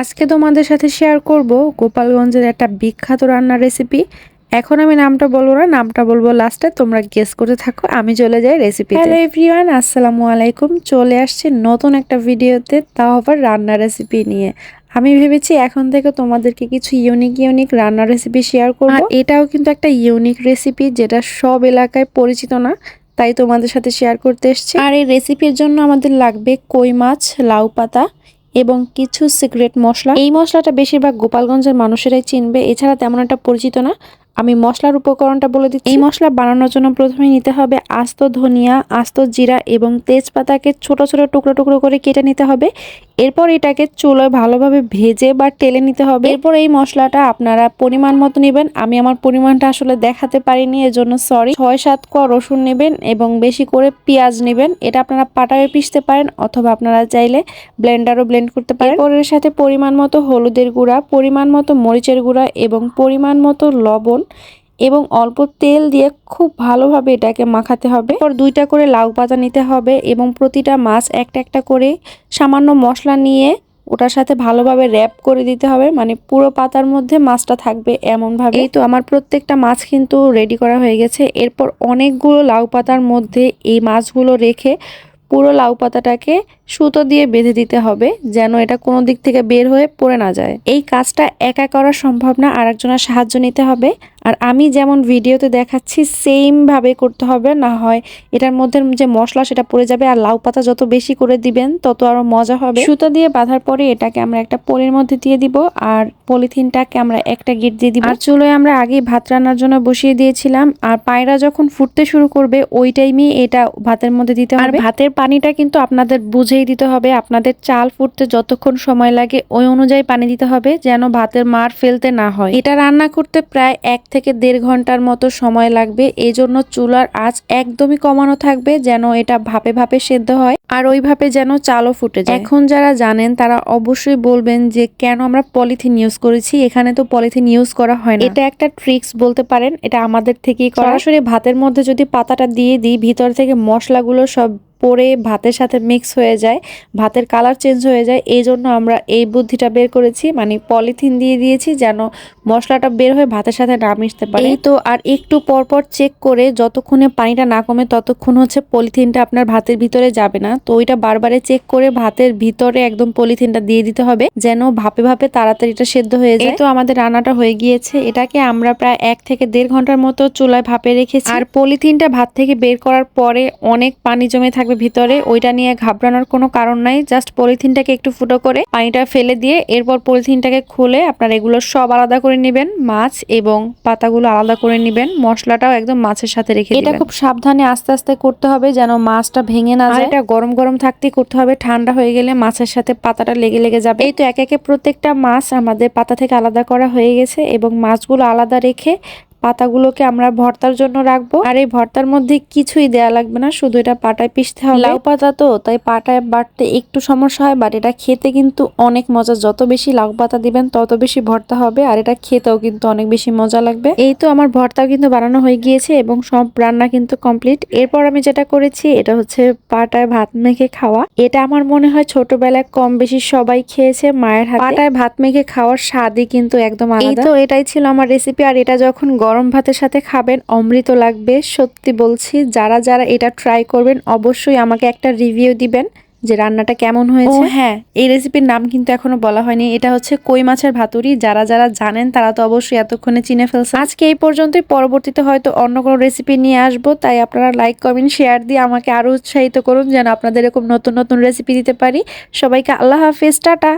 আজকে তোমাদের সাথে শেয়ার করব গোপালগঞ্জের একটা বিখ্যাত রান্নার রেসিপি এখন আমি নামটা বলব না নামটা বলব লাস্টে তোমরা গেস করতে থাকো আমি চলে যাই রেসিপি হ্যালো এভরিওয়ান আসসালামু আলাইকুম। চলে আসছে নতুন একটা ভিডিওতে তাও আবার রান্নার রেসিপি নিয়ে। আমি ভেবেছি এখন থেকে তোমাদেরকে কিছু ইউনিক ইউনিক রান্নার রেসিপি শেয়ার করব। এটাও কিন্তু একটা ইউনিক রেসিপি যেটা সব এলাকায় পরিচিত না তাই তোমাদের সাথে শেয়ার করতে এসেছি। আর এই রেসিপির জন্য আমাদের লাগবে কই মাছ লাউ পাতা এবং কিছু সিক্রেট মশলা। এই মশলাটা বেশিরভাগ গোপালগঞ্জের মানুষেরাই চিনবে, এছাড়া তেমন একটা পরিচিত না। আমি মশলার উপকরণটা বলে দিচ্ছি। এই মশলা বানানোর জন্য প্রথমে নিতে হবে আস্ত ধনিয়া, আস্ত জিরা এবং তেজপাতাকে ছোট ছোট টুকরো টুকরো করে কেটে নিতে হবে। এরপর এটাকে চুলোয় ভালোভাবে ভেজে বা টেলে নিতে হবে। এরপর এই মশলাটা আপনারা পরিমাণ মতো নেবেন। আমি আমার পরিমাণটা আসলে দেখাতে পারিনি এর জন্য সরি ছয় সাত কোয়া রসুন নেবেন এবং বেশি করে পেঁয়াজ নেবেন। এটা আপনারা পাটায় পিষতে পারেন অথবা আপনারা চাইলে ব্লেন্ডারও ব্লেন্ড করতে পারেন। এরপর এর সাথে পরিমাণ মতো হলুদের গুঁড়া, পরিমাণ মতো মরিচের গুঁড়া এবং পরিমাণ মতো লবণ এবং অল্প তেল দিয়ে খুব ভালোভাবে এটাকে মাখাতে হবে। এরপর দুইটা করে লাউ পাতা নিতে হবে এবং প্রতিটা মাছ একটা একটা করে সামান্য মশলা নিয়ে ওটার সাথে ভালোভাবে র্যাপ করে দিতে হবে। মানে পুরো পাতার মধ্যে মাছটা থাকবে এমনভাবে। তো আমার প্রত্যেকটা মাছ কিন্তু রেডি করা হয়ে গেছে। এরপর অনেকগুলো লাউ পাতার মধ্যে এই মাছগুলো রেখে পুরো লাউ পাতাটাকে সুতো দিয়ে বেঁধে দিতে হবে যেন এটা কোনো দিক থেকে বের হয়ে পড়ে না যায়। এই কাজটা একা করা সম্ভব না আর একজনের সাহায্য নিতে হবে। আর আমি যেমন ভিডিওতে দেখাচ্ছি সেম ভাবে করতে হবে না হয় এটার মধ্যে যে মশলা সেটা পড়ে যাবে। আর লাউ পাতা যত বেশি করে দিবেন তত আরও মজা হবে। সুতো দিয়ে বাঁধার পরে এটাকে আমরা একটা পলির মধ্যে দিয়ে দিব আর পলিথিনটাকে আমরা একটা গিট দিয়ে দিব। আর চুলোয় আমরা আগেই ভাত রান্নার জন্য বসিয়ে দিয়েছিলাম। আর পায়রা যখন ফুটতে শুরু করবে ওই টাইমে এটা ভাতের মধ্যে দিতে হবে। ভাতের পানিটা কিন্তু আপনাদের বুঝেই দিতে হবে, আপনাদের চাল ফুটতে যতক্ষণ সময় লাগে ওই অনুযায়ী পানি দিতে হবে যেন ভাতের মার ফেলতে না হয়। এটা রান্না করতে প্রায় এক থেকে দেড় ঘণ্টার মতো সময় লাগবে এই জন্য চুলার আঁচ একদমই কমানো থাকবে যেন এটা ভাপে ভাপে সেদ্ধ হয় আর ওইভাবে যেন চালও ফুটে যায়। এখন যারা জানেন তারা অবশ্যই বলবেন যে কেন আমরা পলিথিন ইউজ করেছি, এখানে তো পলিথিন ইউজ করা হয় না। এটা একটা ট্রিক্স বলতে পারেন, এটা আমাদের থেকেই সরাসরি ভাতের মধ্যে যদি পাতাটা দিয়ে দিই, ভিতর থেকে মশলাগুলো সব পরে ভাতের সাথে মিক্স হয়ে যায় ভাতের কালার চেঞ্জ হয়ে যায় এই জন্য আমরা এই বুদ্ধিটা বের করেছি মানে পলিথিন দিয়ে দিয়েছি যেন মশলাটা বের হয়ে ভাতের সাথে না মিশতে পারে। এই তো আর একটু পরপর চেক করে যতক্ষণে পানিটা না কমে ততক্ষণ হচ্ছে পলিথিনটা আপনার ভাতের ভিতরে যাবে না। তো ওইটা বারবারে চেক করে ভাতের ভিতরে একদম পলিথিনটা দিয়ে দিতে হবে যেন ভাপে ভাপে তাড়াতাড়ি এটা সেদ্ধ হয়ে যায়। তো আমাদের রান্নাটা হয়ে গিয়েছে। এটাকে আমরা প্রায় এক থেকে দেড় ঘণ্টার মতো চুলায় ভাপে রেখেছি। আর পলিথিনটা ভাত থেকে বের করার পরে অনেক পানি জমে থাকবে ভিতরে ওইটা নিয়ে ঘাবড়ানোর কোনো কারণ নাই জাস্ট পলিথিনটাকে একটু ফুটো করে পানিটা ফেলে দিয়ে এরপর পলিথিনটাকে খুলে আপনার এগুলো সব আলাদা করে নেবেন মাছ এবং পাতাগুলো আলাদা করে নেবেন মশলাটাও একদম মাছের সাথে রেখে এটা খুব সাবধানে আস্তে আস্তে করতে হবে যেন মাছটা ভেঙে না যায়। এটা গরম গরম থাকতেই করতে হবে ঠান্ডা হয়ে গেলে মাছের সাথে পাতাটা লেগে লেগে যাবে। এই তো এক একে প্রত্যেকটা মাছ আমাদের পাতা থেকে আলাদা করা হয়ে গেছে এবং মাছগুলো আলাদা রেখে পাতাগুলোকে আমরা ভর্তার জন্য রাখব। আর এই ভর্তার মধ্যে কিছুই দেয়া লাগবে না শুধু এটা পাটায় পিষতে হবে। লাউ পাতা তো তাই পাটায় বাটতে একটু সমস্যা হয় বাট এটা খেতে কিন্তু অনেক মজা। যত বেশি লাউ পাতা দিবেন তত বেশি ভর্তা হবে আর এটা খেতেও কিন্তু অনেক বেশি মজা লাগবে। এই তো আমার ভর্তাও কিন্তু বানানো হয়ে গিয়েছে এবং সব রান্না কিন্তু কমপ্লিট। এরপর আমি যেটা করেছি এটা হচ্ছে পাটায় ভাত মেখে খাওয়া। এটা আমার মনে হয় ছোটবেলায় কম বেশি সবাই খেয়েছে মায়ের হাতে। পাটায় ভাত মেখে খাওয়ার স্বাদই কিন্তু একদম আলাদা। এই তো এটাই ছিল আমার রেসিপি আর এটা যখন গরম ভাতের সাথে খাবেন অমৃত লাগবে। সত্যি বলছি যারা যারা এটা ট্রাই করবেন অবশ্যই আমাকে একটা রিভিউ দিবেন যে রান্নাটা কেমন হয়েছে। হ্যাঁ এই রেসিপির নাম কিন্তু এখনও বলা হয়নি। এটা হচ্ছে কই মাছের ভাতুরি যারা যারা জানেন তারা তো অবশ্যই এতক্ষণে চিনে ফেলছে আজকে এই পর্যন্তই। পরবর্তীতে হয়তো অন্য কোনো রেসিপি নিয়ে আসব। তাই আপনারা লাইক কমেন্ট শেয়ার দিয়ে আমাকে আরও উৎসাহিত করুন যেন আপনাদের এরকম নতুন নতুন রেসিপি দিতে পারি। সবাইকে আল্লাহ হাফিজ টাটা।